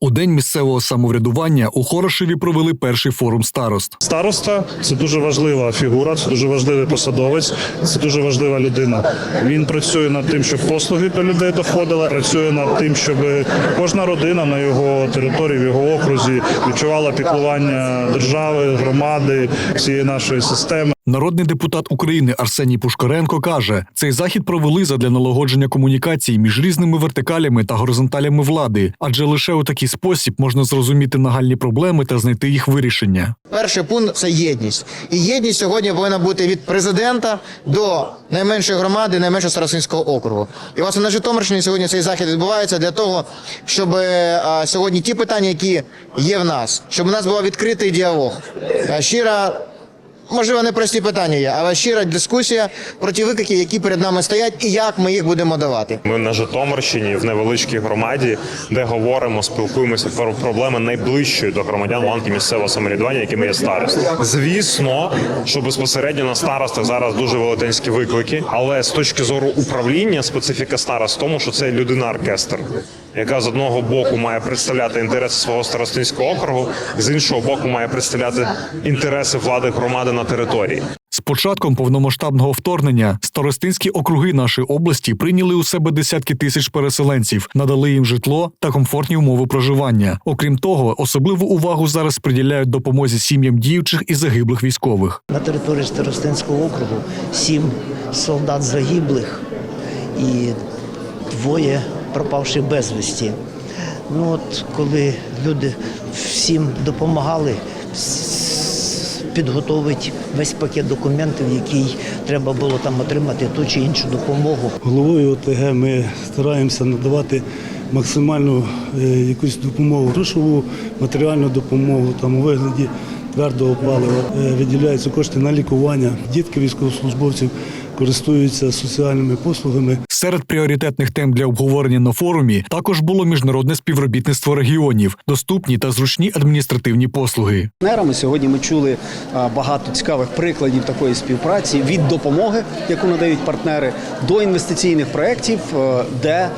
У день місцевого самоврядування у Хорошеві провели перший форум старост. Староста це дуже важлива фігура, це дуже важливий посадовець, це дуже важлива людина. Він працює над тим, щоб послуги до людей доходили, працює над тим, щоб кожна родина на його території, в його окрузі відчувала піклування держави, громади, всієї нашої системи. Народний депутат України Арсеній Пушкаренко каже, цей захід провели задля налагодження комунікацій між різними вертикалями та горизонталями влади, адже лише у такий спосіб можна зрозуміти нагальні проблеми та знайти їх вирішення. Перший пункт це єдність. І єдність сьогодні повинна бути від президента до найменшої громади, найменшого старостинського округу. І власне на Житомирщині сьогодні цей захід відбувається для того, щоб е, сьогодні ті питання, які є в нас, щоб у нас був відкритий діалог, е, щира. Можливо, не прості питання є, але щира дискусія про ті виклики, які перед нами стоять, і як ми їх будемо давати. Ми на Житомирщині в невеличкій громаді, де говоримо, спілкуємося про проблеми найближчої до громадян ланки місцевого самоврядування, якими є старости. Звісно, що безпосередньо на старостах зараз дуже велетенські виклики, але з точки зору управління специфіка старост в тому, що це людина оркестр. Яка з одного боку має представляти інтереси свого старостинського округу, з іншого боку має представляти інтереси влади громади на території. З початком повномасштабного вторгнення старостинські округи нашої області прийняли у себе десятки тисяч переселенців, надали їм житло та комфортні умови проживання. Окрім того, особливу увагу зараз приділяють допомозі сім'ям діючих і загиблих військових. На території Старостинського округу сім солдат загиблих і двоє пропавших безвісті. Ну от коли люди всім допомагали підготовити весь пакет документів, який треба було там отримати ту чи іншу допомогу. Головою ОТГ ми стараємося надавати максимальну е, якусь допомогу, грошову, матеріальну допомогу там у вигляді твердого палива. Е, Виділяються кошти на лікування. Дітки військовослужбовців користуються соціальними послугами. Серед пріоритетних тем для обговорення на форумі також було міжнародне співробітництво регіонів, доступні та зручні адміністративні послуги. партнерами. Сьогодні ми чули багато цікавих прикладів такої співпраці від допомоги, яку надають партнери, до інвестиційних проєктів, е, де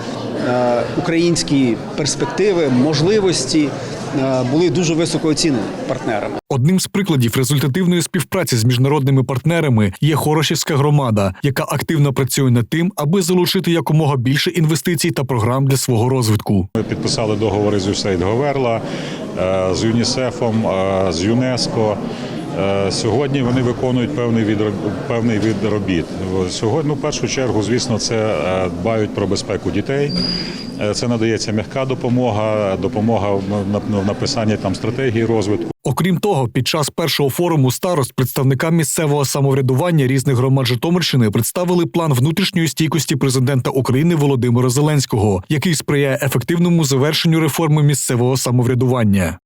е, українські перспективи, можливості е, були дуже високо оцінені партнерами. Одним з прикладів результативної співпраці з міжнародними партнерами є Хорошівська громада, яка активно працює над тим, аби залучити якомога більше інвестицій та програм для свого розвитку. Ми підписали договори з USAID Говерла, е, з ЮНІСЕФом, е, з ЮНЕСКО. Е, Сьогодні вони виконують певний від певний від робіт. Сьогодні, ну, в першу чергу, звісно, це е, дбають про безпеку дітей. Е, Це надається м'яка допомога, допомога в написанні там стратегії розвитку. Окрім того, під час першого форуму старост представникам місцевого самоврядування різних громад Житомирщини представили план внутрішньої стійкості президента України Володимира Зеленського, який сприяє ефективному завершенню реформи місцевого самоврядування.